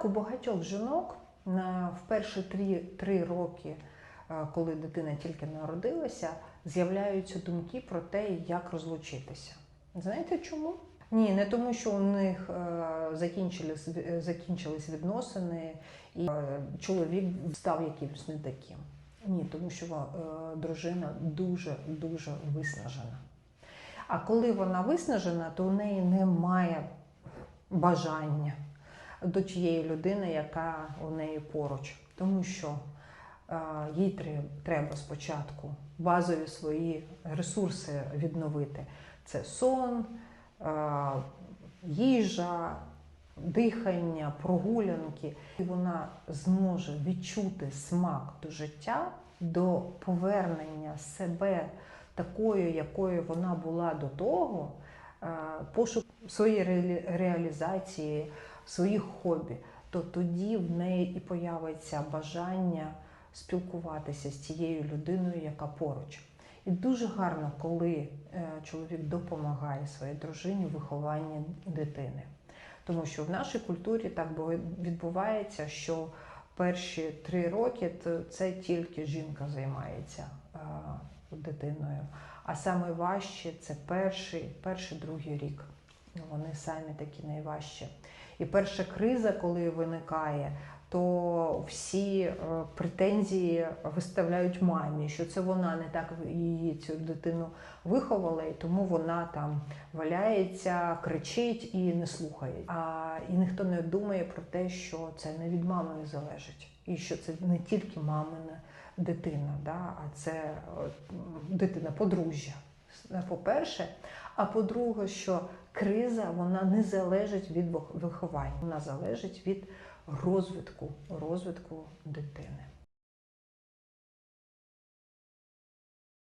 Так, у багатьох жінок на в перші три, три роки, е, коли дитина тільки народилася, з'являються думки про те, як розлучитися. Знаєте чому? Ні, не тому, що у них е, закінчились, е, закінчились відносини, і чоловік став якимось не таким. Ні, тому що дружина дуже дуже виснажена. А коли вона виснажена, то у неї немає бажання до тієї людини, яка у неї поруч. Тому що е, їй треба спочатку базові свої ресурси відновити. Це сон, е, їжа, дихання, прогулянки. І вона зможе відчути смак до життя, до повернення себе такою, якою вона була до того, е, пошук своєї реалі- реалізації, своїх хобі, то тоді в неї і появиться бажання спілкуватися з цією людиною, яка поруч. І дуже гарно, коли е, чоловік допомагає своїй дружині в вихованні дитини. Тому що в нашій культурі так відбувається, що перші три роки це тільки жінка займається е, дитиною. А саме важче це перший, перший другий рік. Вони самі такі найважчі. І перша криза, коли виникає, то всі е, претензії виставляють мамі, що це вона не так її цю дитину виховала, і тому вона там валяється, кричить і не слухає. А і ніхто не думає про те, що це не від мами залежить, і що це не тільки мамина дитина, да, а це е, дитина подружжя. По-перше, а по-друге, що криза вона не залежить від виховання, вона залежить від розвитку, розвитку дитини.